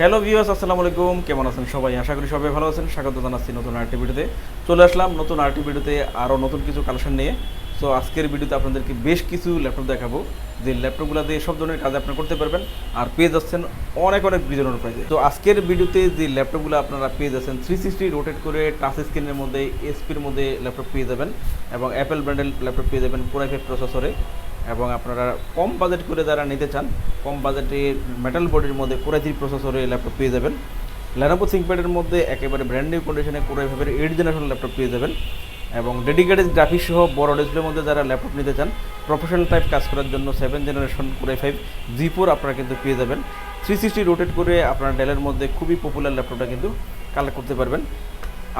Hello viewers, আসসালামু আলাইকুম। কেমন আছেন সবাই? আশা করি সবাই ভালো আছেন। স্বাগত জানাচ্ছি নতুন আরটি ভিডিওতে। চলে আসলাম নতুন আরটি ভিডিওতে আরও নতুন কিছু কালেকশন নিয়ে। সো আজকের ভিডিওতে আপনাদেরকে বেশ কিছু ল্যাপটপ দেখাবো। যে ল্যাপটপগুলো দিয়ে সব ধরনের কাজ আপনারা করতে পারবেন আর পেয়ে যাচ্ছেন অনেক অনেক রিজনেবল প্রাইসে তো আজকের ভিডিওতে যে ল্যাপটপগুলো আপনারা পেয়ে যাচ্ছেন থ্রি সিক্সটি রোটেট করে টাচ স্ক্রিনের মধ্যে এসপির মধ্যে ল্যাপটপ পেয়ে যাবেন এবং অ্যাপেল ব্র্যান্ডের ল্যাপটপ পেয়ে যাবেন ফাইভ প্রসেসরে এবং আপনারা কম বাজেট করে যারা নিতে চান, কম বাজেটে মেটাল বডির মধ্যে কোরাই থ্রি প্রসেসরে ল্যাপটপ পেয়ে যাবেন। ল্যানোভো থিঙ্কপ্যাডের মধ্যে একেবারে ব্র্যান্ড নিউ কন্ডিশনে কোরাই ফাইভের এইট জেনারেশন ল্যাপটপ পেয়ে যাবেন এবং ডেডিকেটেড গ্রাফিক্স সহ বড় ডিসপ্লের মধ্যে যারা ল্যাপটপ নিতে চান প্রফেশনাল টাইপ কাজ করার জন্য seven generation core i five G four আপনারা কিন্তু পেয়ে যাবেন। থ্রি সিক্সটি রোটেট করে আপনারা ডেলের মধ্যে খুবই পপুলার ল্যাপটপটা কিন্তু কালেক্ট করতে পারবেন।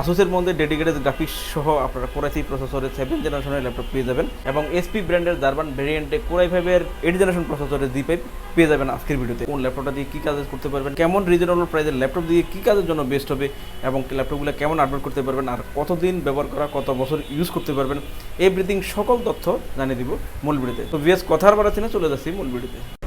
আসুসের মধ্যে ডেডিকেটেড গ্রাফিক্স সহ আপনারা কোরাই থ্রি প্রসেসরের সেভেন জেনারেশনের ল্যাপটপ পেয়ে যাবেন এবং এসপি ব্র্যান্ডের জার্মান ভেরিয়েন্টে কোরাই ফাইভের এইট জেনারেশন প্রসেসরের জি ফাইভ পেয়ে যাবেন আজকের ভিডিওতে। কোন ল্যাপটপটা দিয়ে কী কাজ করতে পারবেন, কেমন রিজনেবল প্রাইসের ল্যাপটপ দিয়ে কী কাজের জন্য বেস্ট হবে এবং ল্যাপটপগুলো কেমন আপডেট করতে পারবেন আর কতদিন ব্যবহার করা, কত বছর ইউজ করতে পারবেন এভরিথিং সকল তথ্য জানিয়ে দিব মূল ভিডিওতে। তো বিএস কথার বাড়াচ্ছি না, চলে যাচ্ছি মূল ভিডিওতে।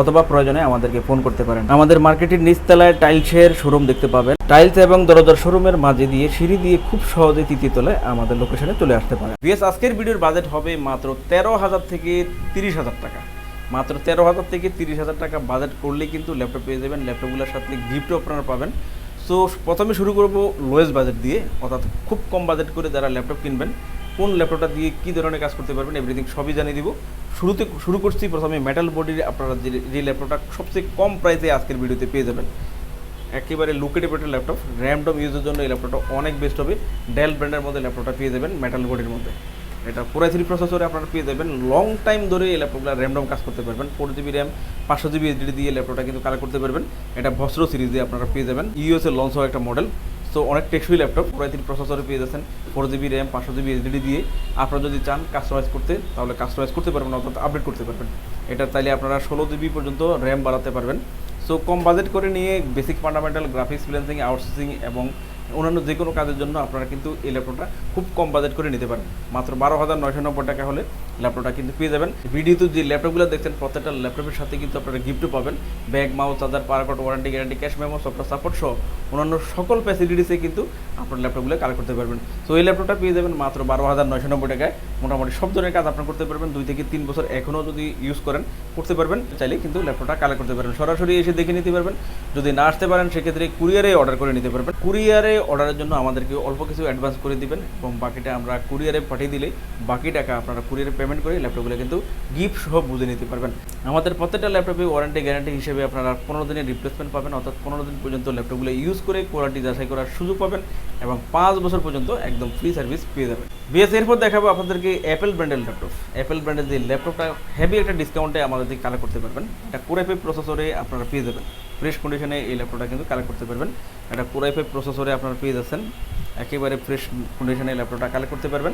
অথবা প্রয়োজনে আমাদেরকে ফোন করতে পারেন। আমাদের মার্কেটের নিচতলায় টাইলসের শোরুম দেখতে পাবেন। টাইলস এবং দরজার শোরুমের মাঝে দিয়ে সিঁড়ি দিয়ে খুব সহজে তৃতীয় তলায় আমাদের লোকেশনে চলে আসতে পারেন। বিএস আজকের ভিডিওর বাজেট হবে মাত্র তেরো হাজার থেকে তিরিশ হাজার টাকা। মাত্র তেরো হাজার থেকে তিরিশ হাজার টাকা বাজেট করলেই কিন্তু ল্যাপটপ পেয়ে যাবেন। ল্যাপটপগুলোর সাথে গিফটও আপনারা পাবেন। সো, প্রথমে শুরু করব লোয়েস্ট বাজেট দিয়ে, অর্থাৎ খুব কম বাজেট করে যারা ল্যাপটপ কিনবেন। কোন ল্যাপটপটা দিয়ে কী ধরনের কাজ করতে পারবেন এভরিথিং সবই জানিয়ে দিব। শুরুতে, শুরু করছি প্রথমে মেটাল বডির আপনারা যে ল্যাপটপটা সবচেয়ে কম প্রাইসে আজকের ভিডিওতে পেয়ে যাবেন। একেবারে একটা ল্যাপটপ র্যামডম ইউজের জন্য এই ল্যাপটপটা অনেক বেস্ট হবে। ডেল ব্র্যান্ডের মধ্যে ল্যাপটপটা পেয়ে যাবেন মেটাল বডির মধ্যে। এটা কোরাই থ্রি প্রসেসরে আপনারা পেয়ে যাবেন। লং টাইম ধরে এই ল্যাপটপগুলো র্যামডম কাজ করতে পারবেন। ফোর জিবি র্যাম পাঁচশো জিবি এইচডি দিয়ে ল্যাপটপটা কিন্তু কালেক্ট করতে পারবেন। এটা ভস্র সিরিজ দিয়ে আপনারা পেয়ে যাবেন। ইউএসএ লঞ্চ হওয়া একটা মডেল সো অনেক টেকসই ল্যাপটপ কোরাই থ্রি প্রসেসরে পেয়ে যাচ্ছেন। ফোর জিবি র্যাম পাঁচশো জিবি এইচডি দিয়ে। আপনারা যদি চান কাস্টমাইজ করতে, তাহলে কাস্টমাইজ করতে পারবেন অর্থাৎ আপডেট করতে পারবেন। এটা চাইলে আপনারা ষোলো জিবি পর্যন্ত র্যাম বাড়াতে পারবেন। সো কম বাজেট করে নিয়ে basic fundamental graphics freelancing outsourcing এবং অন্যান্য যে কোনো কাজের জন্য আপনারা কিন্তু এই ল্যাপটপটা খুব কম বাজেট করে নিতে পারেন। মাত্র বারো হাজার নয়শো নব্বই টাকা হলে ল্যাপটপটা কিন্তু পেয়ে যাবেন। ভিডিওতে যে ল্যাপটপগুলো দেখছেন, প্রত্যেকটা ল্যাপটপের সাথে কিন্তু আপনারা গিফটও পাবেন। Bag mouse charger power warranty guarantee cash memo software support সহ অন্যান্য সকল ফ্যাসিলিটিসে কিন্তু আপনার ল্যাপটপগুলো কালেক্ট করতে পারবেন। তো এই ল্যাপটপটা পেয়ে যাবেন মাত্র বারো হাজার নয়শো নব্বই টাকায়। মোটামুটি সব ধরনের কাজ আপনার করতে পারবেন। দুই থেকে তিন বছর এখনও যদি ইউজ করেন, করতে পারবেন, চাইলে কিন্তু ল্যাপটপটা কালেক্ট করতে পারবেন। সরাসরি এসে দেখে নিতে পারবেন। যদি না আসতে পারেন, সেক্ষেত্রে কুরিয়ারে অর্ডার করে নিতে পারবেন। কুরিয়ারে অর্ডারের জন্য আমাদেরকে অল্প কিছু অ্যাডভান্স করে দিবেন এবং বাকিটা আমরা কুরিয়ারে পাঠিয়ে দিলে বাকি টাকা আপনারা কুরিয়ারে পেমেন্ট করে ল্যাপটপগুলো কিন্তু গিফট সহ বুঝে নিতে পারবেন। আমাদের প্রত্যেকটা ল্যাপটপে ওয়ারেন্টি গ্যারান্টি হিসেবে আপনারা পনেরো দিনের রিপ্লেসমেন্ট পাবেন, অর্থাৎ পনেরো দিন পর্যন্ত ল্যাপটপগুলো ইউজ করে কোয়ালিটি যাচাই করার সুযোগ পাবেন এবং পাঁচ বছর পর্যন্ত একদম ফ্রি সার্ভিস পেয়ে যাবেন। বিএস এরপর দেখাবো আপনাদেরকে অ্যাপেল ব্র্যান্ডের ল্যাপটপ অ্যাপেল ব্র্যান্ডের যে ল্যাপটপটা হেভি একটা ডিসকাউন্টে আমাদের দিকে কালেক্ট করতে পারবেন। এটা কোরাইফে প্রসেসরে আপনারা পেয়ে যাবেন। ফ্রেশ কন্ডিশনে এই ল্যাপটপটা কিন্তু কালেক্ট করতে পারবেন। এটা কোরাইফে প্রসেসরে আপনারা পেয়ে যাচ্ছেন। একেবারে ফ্রেশ কন্ডিশনে ল্যাপটপটা কালেক্ট করতে পারবেন।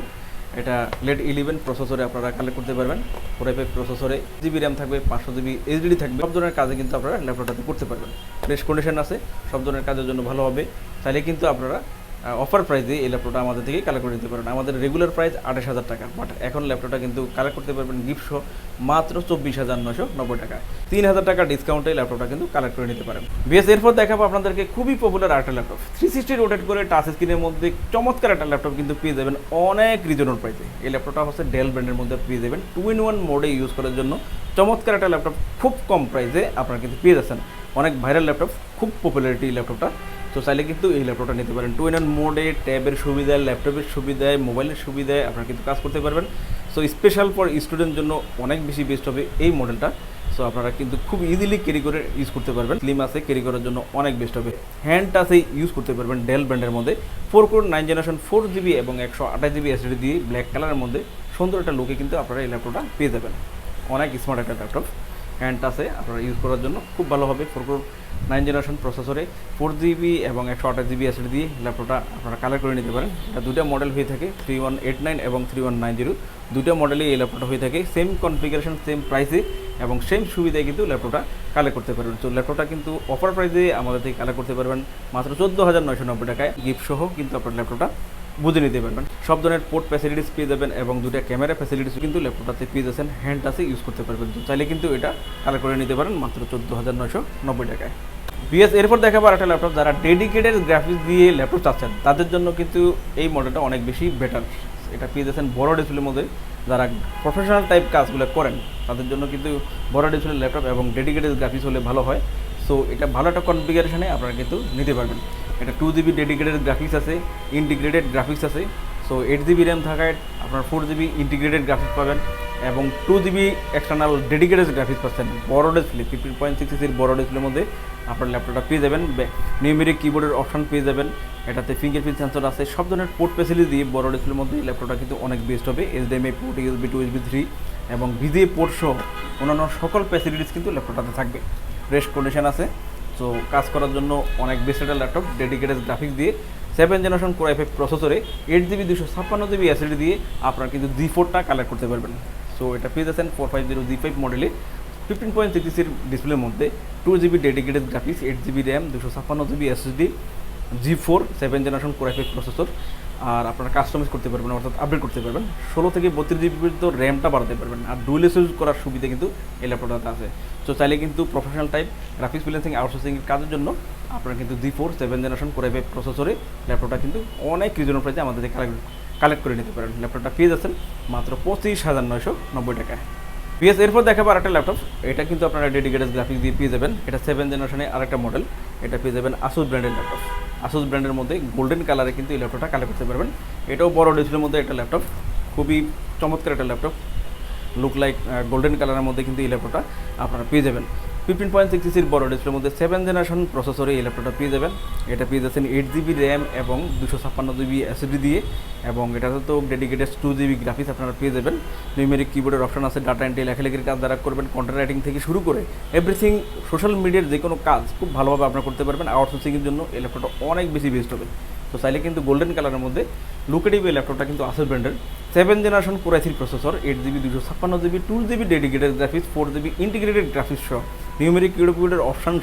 এটা লেট ইলেভেন প্রসেসরে আপনারা কালেক্ট করতে পারবেন। ফোর এফ প্রসেসরে জিবি র্যাম থাকবে, পাঁচশো জিবি এইচডি থাকবে। সব ধরনের কাজে কিন্তু আপনারা ল্যাপটপটাতে করতে পারবেন। বেশ কন্ডিশন আছে, সব ধরনের কাজের জন্য ভালো হবে। তাহলে কিন্তু আপনারা অফার প্রাইসে এই ল্যাপটপটা আমাদের থেকে কালেক্ট করে নিতে পারেন। আমাদের রেগুলার প্রাইস আঠাশ হাজার টাকা বাট এখন ল্যাপটপটা কিন্তু কালেক্ট করতে পারবেন গিফট সহ মাত্র চব্বিশ হাজার নশো নব্বই টাকা। তিন হাজার টাকা ডিসকাউন্টে ল্যাপটপটা কিন্তু কালেক্ট করে নিতে পারেন। বিএস এরপর দেখাবো আপনাদেরকে খুবই পপুলার একটা ল্যাপটপ থ্রি সিক্সটি রোটেট করে টাচ স্ক্রিনের মধ্যে চমৎকার একটা ল্যাপটপ কিন্তু পেয়ে যাবেন অনেক রিজনেবল প্রাইসে এই ল্যাপটপটা হচ্ছে ডেল ব্র্যান্ডের মধ্যে পেয়ে যাবেন। টু ইন ওয়ান মোডে ইউজ করার জন্য চমৎকার একটা ল্যাপটপ খুব কম প্রাইসে আপনারা কিন্তু পেয়ে যাচ্ছেন। অনেক ভাইরাল ল্যাপটপ খুব পপুলারিটি ল্যাপটপটা তো চাইলে কিন্তু এই ল্যাপটপটা নিতে পারেন। টু ইন মোডে ট্যাবের সুবিধা ল্যাপটপের সুবিধায় মোবাইলের সুবিধায় আপনারা কিন্তু কাজ করতে পারবেন। সো স্পেশাল ফর স্টুডেন্ট জন্য অনেক বেশি বেস্ট হবে এই মডেলটা সো আপনারা কিন্তু খুব ইজিলি ক্যারি করে ইউজ করতে পারবেন। স্লিম আছে ক্যারি করার জন্য অনেক বেস্ট হবে। হ্যান্ড টাচে ইউজ করতে পারবেন ডেল ব্র্যান্ডের মধ্যে। Four core nine generation four GB এবং একশো আঠাশ জিবি এসডি দিয়ে ব্ল্যাক কালারের মধ্যে। সুন্দর একটা লুকে কিন্তু আপনারা এই ল্যাপটপটা পেয়ে যাবেন। অনেক স্মার্ট একটা ল্যাপটপ হ্যান্ড আছে, আপনারা ইউজ করার জন্য। খুব ভালো হবে ফোর কোর নাইন জেনারেশন প্রসেসরে ফোর জিবি এবং একশো আঠাশ জিবি এসএসডি দিয়ে ল্যাপটপটা আপনারা কালার করে নিতে পারেন। এটা দুটো মডেল হয়ে থাকে থ্রি ওয়ান এইট নাইন এবং থ্রি ওয়ান নাইন জিরো দুটো মডেলই এই ল্যাপটপটা হয়ে থাকে সেম কনফিগারেশন সেম প্রাইসে এবং সেম সুবিধায় কিন্তু ল্যাপটপটা কালেক্ট করতে পারবেন। তো ল্যাপটপটা কিন্তু অফার প্রাইসে আমাদের থেকে কালেক্ট করতে পারবেন মাত্র চোদ্দ হাজার নয়শো নব্বই টাকায়। গিফট সহ কিন্তু আপনার ল্যাপটপটা বুঝে নিতে পারবেন। সব ধরনের পোর্ট ফ্যাসিলিটিস পেয়ে যাবেন এবং দুটো ক্যামেরা ফ্যাসিলিটিস কিন্তু ল্যাপটপটাতে পেয়ে যাচ্ছেন হ্যান্ড টাচে ইউজ করতে পারবেন। তো চাইলে কিন্তু এটা কালেক্ট করে নিতে পারেন মাত্র চোদ্দ হাজার নয়শো নব্বই টাকায়। বিএস, এরপর দেখাবো একটা ল্যাপটপ যারা ডেডিকেটেড গ্রাফিক্স দিয়ে ল্যাপটপ চাচ্ছেন, তাদের জন্য কিন্তু এই মডেলটা অনেক বেশি বেটার এটা পেয়ে যাচ্ছেন বড় ডিসপ্লের মধ্যে যারা প্রফেশনাল টাইপ কাজগুলো করেন, তাদের জন্য কিন্তু বড় ডিসপ্লে ল্যাপটপ এবং ডেডিকেটেড গ্রাফিক্স হলে ভালো হয়। সো এটা ভালো একটা কনফিগারেশনে আপনারা কিন্তু নিতে পারবেন। এটা টু জিবি ডেডিকেটেড গ্রাফিক্স আছে ইন্টিগ্রেটেড গ্রাফিক্স আছে। সো এইট জিবি র্যাম থাকায় আপনার ফোর জিবি ইন্টিগ্রেটেড গ্রাফিক্স পাবেন এবং two GB external dedicated graphics পাচ্ছেন। বড় ডিসপ্লে ফিফটিন পয়েন্ট সিক্স সির বড় ডিসপ্লের মধ্যে আপনার ল্যাপটপটা পেয়ে যাবেন। নিউমেরিক কিবোর্ডের অপশন পেয়ে যাবেন। এটাতে ফিঙ্গারপ্রিন্ট সেন্সর আছে। সব ধরনের পোর্ট ফেসিলিটি দিয়ে বড় ডিসপ্লের মধ্যে ল্যাপটপটা কিন্তু অনেক বেস্ট হবে। S HDMI port USB two USB three এবং ভিজিএ পোর্ট সহ অন্যান্য সকল ফ্যাসিলিটিস কিন্তু ল্যাপটপটাতে থাকবে। ফ্রেশ কন্ডিশন আছে। সো কাজ করার জন্য অনেক বেস্ট একটা ল্যাপটপ ডেডিকেটেড গ্রাফিক্স দিয়ে সেভেন জেনারেশন কোর এফ প্রসেসরে এইট জিবি দুশো ছাপ্পান্ন জিবি অ্যাসিডি দিয়ে আপনারা কিন্তু জি ফোরটা কালেক্ট করতে পারবেন। সো এটা পেয়ে যাচ্ছেন four five zero G five মডেলে ফিফটিন পয়েন্ট সিক্সির ডিসপ্লের মধ্যে two GB dedicated graphics eight GB RAM দুশো ছাপ্পান্ন GB SSD G four seven generation core F processor আর আপনারা কাস্টমাইজ করতে পারবেন, অর্থাৎ আপডেট করতে পারবেন। ষোলো থেকে বত্রিশ জিবি পর্যন্ত র্যামটা বাড়াতে পারবেন। আর ডুয়েল ইউজ করার সুবিধা কিন্তু এই ল্যাপটপটাতে আছে। তো চাইলে কিন্তু professional type graphics freelancing outsourcing কাজের জন্য আপনারা কিন্তু জি ফোর সেভেন জেনারেশন করে প্রসেসরে ল্যাপটপটা কিন্তু অনেক রিজনেবল প্রাইসে আমাদের কালেক্ট কালেক্ট করে নিতে পারেন। ল্যাপটপটা পেয়ে যাচ্ছেন মাত্র পঁচিশ হাজার নয়শো নব্বই টাকায়। পিএস এরপর দেখাবো আরেকটা ল্যাপটপ এটা কিন্তু আপনারা ডেডিকেটেড গ্রাফিক্স দিয়ে পেয়ে যাবেন। এটা সেভেন জেনারেশনে আরেকটা মডেল এটা পেয়ে যাবেন আসুস ব্র্যান্ডের ল্যাপটপ আসুস ব্র্যান্ডের মধ্যে গোল্ডেন কালারে কিন্তু এই ল্যাপটপটা কালেক্ট করতে পারবেন। এটাও বড় ডিসপ্লের মধ্যে একটা ল্যাপটপ খুবই চমৎকার একটা ল্যাপটপ লুক লাইক গোল্ডেন কালারের মধ্যে কিন্তু এই ল্যাপটপটা আপনারা পেয়ে যাবেন। ফিফটিন পয়েন্ট সিক্স সির বড় ডিসপ্লের মধ্যে সেভেন জেনারেশন প্রসেসরে এই ল্যাপটপটা পেয়ে যাবেন। এটা পেয়ে যাচ্ছেন এইট জিবি র্যাম এবং দুশো ছাপ্পান্ন জিবি এসএসডি দিয়ে এবং এটাতে তো ডেডিকেটেড টু জিবি গ্রাফিক্স আপনারা পেয়ে যাবেন। নিউমেরিক কিবোর্ডের অপশন আছে ডাটা এন্ট্রি লেখালেখির কাজ যারা করবেন কন্টেন্ট রাইটিং থেকে শুরু করে এভরিথিং সোশ্যাল মিডিয়ার যে কোনো কাজ খুব ভালোভাবে আপনারা করতে পারবেন। আউটসোর্সিংয়ের জন্য এই ল্যাপটপটা অনেক বেশি বেস্ট হবে। তো চাইলে কিন্তু গোল্ডেন কালারের মধ্যে লুকেটিভ এই ল্যাপটপটা কিন্তু আসল ব্র্যান্ডের seven generation core three processor eight GB দুশো ছাপ্পান্ন GB two GB dedicated graphics four GB integrated graphics সহ নিউমেরিক কিউডোপিউডের অপশান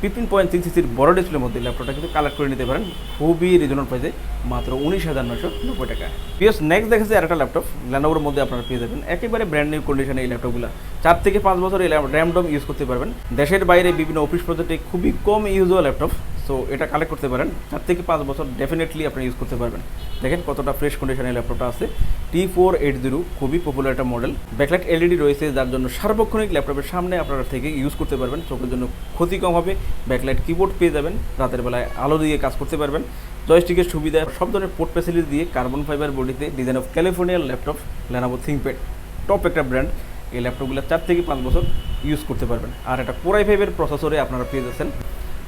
ফিফটিন পয়েন্ট সিক্স সিসির বড় ডিসপ্লের মধ্যে ল্যাপটপটা কিন্তু কালেক্ট করে নিতে পারেন। খুবই রিজনেবল প্রাইসে মাত্র উনিশ হাজার নশো নব্বই টাকা। পিএস নেক্সট দেখেছে আর একটা ল্যাপটপ ল্যানোভোর মধ্যে আপনারা পেয়ে যাবেন। একেবারে ব্র্যান্ড নিউ কন্ডিশনে এই ল্যাপটপগুলো চার থেকে পাঁচ বছর এই র্যামডম ইউজ করতে পারবেন। দেশের বাইরে বিভিন্ন অফিস প্রজেক্টে খুবই কম ইউজ হওয়া ল্যাপটপ সো এটা কালেক্ট করতে পারেন। চার থেকে পাঁচ বছর ডেফিনেটলি আপনি ইউজ করতে পারবেন। দেখেন কতটা ফ্রেশ কন্ডিশনে ল্যাপটপটা আছে। টি ফোর এইট জিরো খুবই পপুলার একটা মডেল ব্যাকলাইট এলইডি রয়েছে, যার জন্য সার্বক্ষণিক ল্যাপটপের সামনে আপনারা থেকে ইউজ করতে পারবেন। চোখের জন্য ক্ষতি কম হবে। ব্যাকলাইট কিবোর্ড পেয়ে যাবেন। রাতের বেলায় আলো দিয়ে কাজ করতে পারবেন। জয়স্টিকের সুবিধা, সব ধরনের পোর্ট ফ্যাসিলিটি দিয়ে কার্বন ফাইবার বডিতে ডিজাইন অফ ক্যালিফোর্নিয়ার ল্যাপটপ ল্যানাবো থিঙ্কপ্যাড টপ একটা ব্র্যান্ড এই ল্যাপটপগুলো চার থেকে পাঁচ বছর ইউজ করতে পারবেন। আর একটা কোরাই ফাইভের প্রসেসরে আপনারা পেয়ে যাচ্ছেন।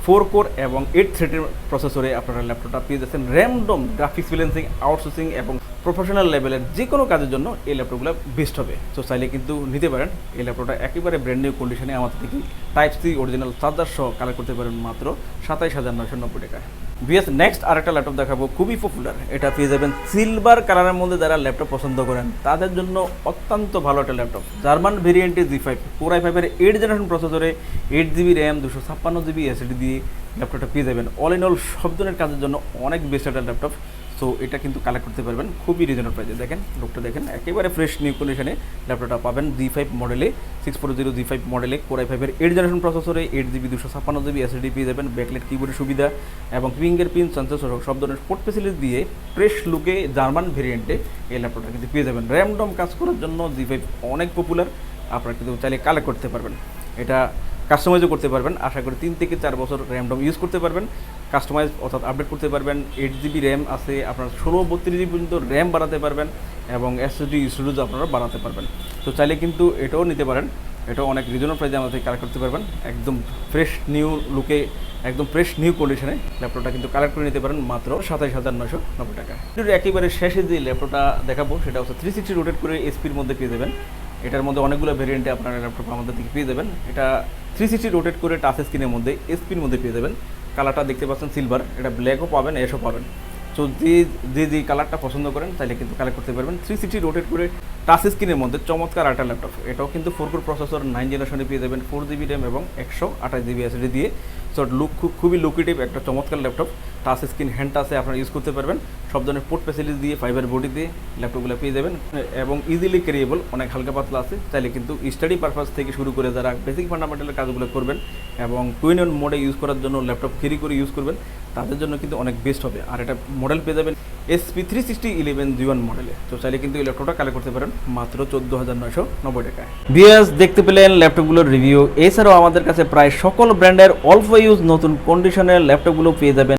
ফোর কোর এবং এইট থ্রেডের প্রসেসরে আপনারা ল্যাপটপটা পেয়ে যাচ্ছেন। র্যামডম গ্রাফিক্স ফিলেন্সিং আউটসোর্সিং এবং প্রফেশনাল লেভেলের যে কোনো কাজের জন্য এই ল্যাপটপগুলো বেস্ট হবে। সো চাইলে কিন্তু নিতে পারেন। এই ল্যাপটপটা একেবারে ব্র্যান্ড নিউ কন্ডিশনে আমাদের থেকে টাইপ সি অরিজিনাল চার্জার সহ কালেক্ট করতে পারেন মাত্র সাতাইশ হাজার নয়শো নব্বই টাকায়। বিএস নেক্সট আরেকটা ল্যাপটপ দেখাবো, খুবই পপুলার এটা পেয়ে যাবেন সিলভার কালারের মধ্যে যারা ল্যাপটপ পছন্দ করেন, তাদের জন্য অত্যন্ত ভালো একটা ল্যাপটপ জার্মান ভেরিয়েন্টে জি ফাইভ ফোর আই ফাইভের এইট জেনারেশন প্রসেসরে এইট জিবি র্যাম দুশো ছাপ্পান্ন জিবি এসএডি দিয়ে ল্যাপটপটা পেয়ে যাবেন। অল ইন অল সব ধরনের কাজের জন্য অনেক বেস্ট একটা ল্যাপটপ সো এটা কিন্তু কালেক্ট করতে পারবেন। খুবই রিজনেবল প্রাইসে দেখেন লোকটা দেখেন, একেবারে ফ্রেশ নিউ কন্ডিশনে ল্যাপটপটা পাবেন জি ফাইভ মডেলে six four zero G five মডেলে কোরাই ফাইভের এইট জেনারেশন প্রসেসরে এইট জিবি দুশো ছাপ্পান্ন জিবি এসএসডি পেয়ে যাবেন ব্যাকলেট কিবোর্ডের সুবিধা, এবং ফিঙ্গার প্রিন্ট সেন্সর সব ধরনের স্পোর্ট ফেসিলিটি দিয়ে ফ্রেশ লুকে জার্মান ভেরিয়েন্টে এই ল্যাপটপটা কিন্তু পেয়ে যাবেন। র্যামডম কাজ করার জন্য জি ফাইভ অনেক পপুলার আপনারা কিন্তু চাইলে কালেক্ট করতে পারবেন। এটা কাস্টমাইজও করতে পারবেন। আশা করি তিন থেকে চার বছর র্যামডম ইউজ করতে পারবেন। কাস্টমাইজ অর্থাৎ আপডেট করতে পারবেন। এইট জিবি র্যাম আছে, আপনার ষোলো বত্রিশ জিবি পর্যন্ত র্যাম বাড়াতে পারবেন এবং এসএসডি স্টোরেজ আপনারা বাড়াতে পারবেন। তো চাইলে কিন্তু এটাও নিতে পারেন। এটাও অনেক রিজনেবল প্রাইসে আমাদের কালেক্ট করতে পারবেন। একদম ফ্রেশ নিউ লুকে একদম ফ্রেশ নিউ কন্ডিশনে ল্যাপটপটা কিন্তু কালেক্ট করে নিতে পারেন মাত্র সাতাইশ হাজার নশো নব্বই টাকা একেবারে শেষে যে ল্যাপটপটা দেখাবো, সেটা হচ্ছে থ্রি সিক্সটি রোটেট করে এসপির মধ্যে পেয়ে যাবেন। এটার মধ্যে অনেকগুলো ভেরিয়েন্টে আপনারা ল্যাপটপ আমাদের থেকে পেয়ে যাবেন। এটা থ্রি সিক্সটি রোটেট করে টাচ স্ক্রিনের মধ্যে এসপির মধ্যে পেয়ে যাবেন। কালারটা দেখতে পাচ্ছেন সিলভার এটা ব্ল্যাকও পাবেন এসও পাবেন। তো যে যে যে কালারটা পছন্দ করেন তাহলে কিন্তু কালেক্ট করতে পারবেন। থ্রি সিক্সটি রোটেট করে টাচ স্ক্রিনের মধ্যে চমৎকার একটা ল্যাপটপ এটাও কিন্তু ফোর কোর প্রসেসর নাইন জেনারেশনে পেয়ে যাবেন ফোর জিবি র্যাম এবং একশো আঠাশ জিবি এসডি দিয়ে। সো লুক খুব, খুবই লুকেটিভ একটা চমৎকার ল্যাপটপ টাচ স্ক্রিন, হ্যান্ড টাচে আপনারা ইউজ করতে পারবেন। সব ধরনের পোর্ট ফ্যাসিলিটি দিয়ে ফাইবার বডি দিয়ে ল্যাপটপগুলো পেয়ে যাবেন। এবং ইজিলি ক্যারিয়েবল অনেক হালকা পাতলা আছে। চাইলে কিন্তু স্টাডি পারপাস থেকে শুরু করে যারা বেসিক ফান্ডামেন্টালের কাজগুলো করবেন এবং টুইন অন মোডে ইউজ করার জন্য ল্যাপটপ ক্যারি করে ইউজ করবেন, তাদের জন্য কিন্তু অনেক বেস্ট হবে। আর এটা মডেল পেয়ে যাবেন SP three sixty eleven one মডেলে তো চাইলে কিন্তু এই ল্যাপটপটা কালেক্ট করতে পারেন মাত্র চোদ্দ হাজার নয়শো নব্বই টাকায়। বিএস দেখতে পেলেন ল্যাপটপগুলোর রিভিউ এছাড়াও আমাদের কাছে প্রায় সকল ব্র্যান্ডের অল্প ইউজ নতুন কন্ডিশনের ল্যাপটপগুলো পেয়ে যাবেন।